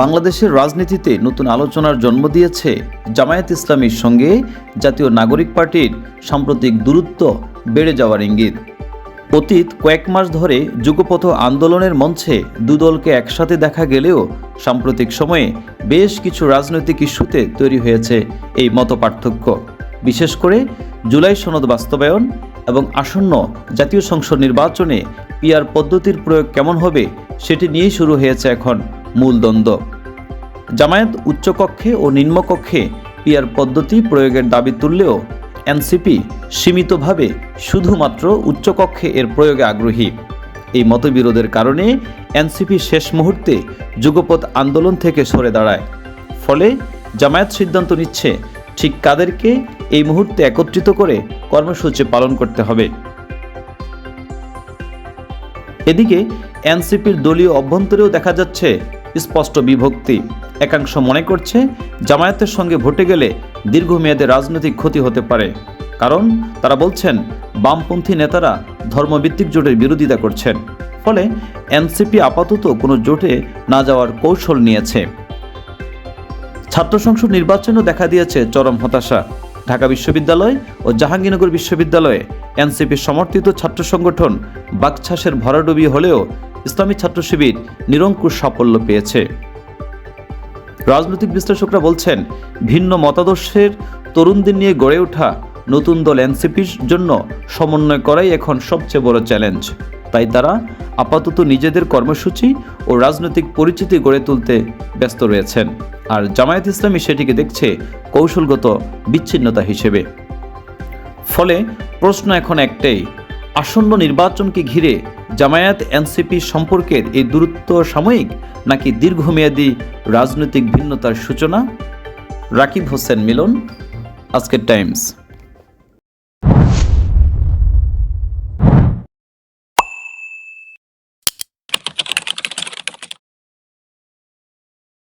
বাংলাদেশের রাজনীতিতে নতুন আলোচনার জন্ম দিয়েছে জামায়াত ইসলামীর সঙ্গে জাতীয় নাগরিক পার্টির সাম্প্রতিক দূরত্ব বেড়ে যাওয়ার ইঙ্গিত। অতীত কয়েক মাস ধরে যুগপথ আন্দোলনের মঞ্চে দুদলকে একসাথে দেখা গেলেও সাম্প্রতিক সময়ে বেশ কিছু রাজনৈতিক ইস্যুতে তৈরি হয়েছে এই মতপার্থক্য। বিশেষ করে জুলাই সনদ বাস্তবায়ন এবং আসন্ন জাতীয় সংসদ নির্বাচনে পিআর পদ্ধতির প্রয়োগ কেমন হবে সেটি নিয়েই শুরু হয়েছে এখন। মূল জামায়াত উচ্চকক্ষে ও নিম্নকক্ষে পিআর পদ্ধতি প্রয়োগের দাবি তুললেও এনসিপি সীমিতভাবে শুধুমাত্র উচ্চকক্ষে এর প্রয়োগে আগ্রহী। এই মতবিরোধের কারণে এনসিপি শেষ মুহূর্তে যুগপৎ আন্দোলন থেকে সরে দাঁড়ায়। ফলে জামায়াত সিদ্ধান্ত নিচ্ছে ঠিক কাদেরকে এই মুহূর্তে একত্রিত করে কর্মসূচি পালন করতে হবে। এদিকে এনসিপির দলীয় অভ্যন্তরেও দেখা যাচ্ছে স্পষ্ট বিভক্তি। একাংশ মনে করছে, জামায়াতের সঙ্গে ভোটে গেলে দীর্ঘমেয়াদে রাজনৈতিক ক্ষতি হতে পারে। কারণ তারা বলছেন, বামপন্থী নেতারা ধর্মভিত্তিক জোটের বিরোধিতা করছেন। ফলে এনসিপি আপাতত কোনো জোটে না যাওয়ার কৌশল নিয়েছে। ছাত্র সংসদ নির্বাচনও দেখা দিয়েছে চরম হতাশা। ঢাকা বিশ্ববিদ্যালয় ও জাহাঙ্গীরনগর বিশ্ববিদ্যালয়ে এনসিপি সমর্থিত ছাত্র সংগঠন বাকছাসের ভরাডুবি হলেও ইসলামী ছাত্র শিবির নিরঙ্কুশ সাফল্য পেয়েছে। রাজনৈতিক বিশ্লেষকরা বলছেন, ভিন্ন মতাদর্শের তরুণদের নিয়ে গড়ে ওঠা নতুন দল এনসিপির জন্য সমন্বয় করাই এখন সবচেয়ে বড় চ্যালেঞ্জ। তাই তারা আপাতত নিজেদের কর্মসূচি ও রাজনৈতিক পরিচিতি গড়ে তুলতে ব্যস্ত রয়েছেন। আর জামায়াত ইসলামী সেটিকে দেখছে কৌশলগত বিচ্ছিন্নতা হিসেবে। ফলে প্রশ্ন এখন একটাই আসন্ন নির্বাচনকে ঘিরে জামায়াত এনসিপি সম্পর্কের এই দূরত্ব সাময়িক নাকি দীর্ঘমেয়াদী রাজনৈতিক ভিন্নতার সূচনা? রাকিব হোসেন মিলন, আজকের টাইমস।